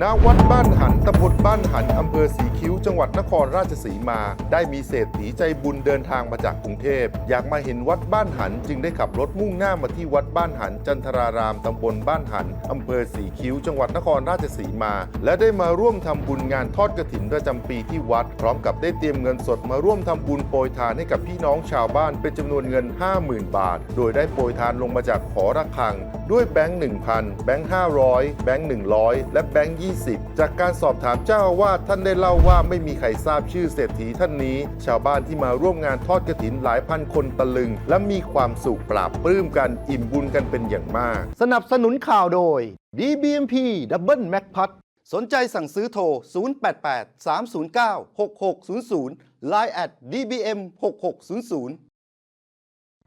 ณวัดบ้านหันตำบลบ้านหัน อำเภอสีคิ้ว จังหวัดนครราชสีมา ได้มีเศรษฐีใจบุญเดินทางมาจากกรุงเทพ อยากมาเห็นวัดบ้านหัน จึงได้ขับรถมุ่งหน้ามาที่วัดบ้านหัน จันทราราม ตำบลบ้านหัน อำเภอสีคิ้ว จังหวัดนครราชสีมา และได้มาร่วมทำบุญงานทอดกระถินประจำปีที่วัด พร้อมกับได้เตรียมเงินสดมาร่วมทำบุญโปรยทานให้กับพี่น้องชาวบ้านเป็นจำนวนเงิน 50,000 บาท โดยได้โปรยทานลงมาจากขอระฆังด้วยแบงค์1,000 แบงค์500 แบงค์100 และแบงค์20 จากการสอบถามเจ้าอาวาสท่านได้เล่าว่าไม่มีใครทราบชื่อเศรษฐีท่านนี้ ชาวบ้านที่มาร่วมงานทอดกระถินหลายพันคนตะลึง และมีความสุขปราบปลื้มกันอิ่มบุญกันเป็นอย่างมาก สนับสนุนข่าวโดย DBMP Double Mac p a t สนใจสั่งซื้อโทร 088 309 6600 Line at DBM 6600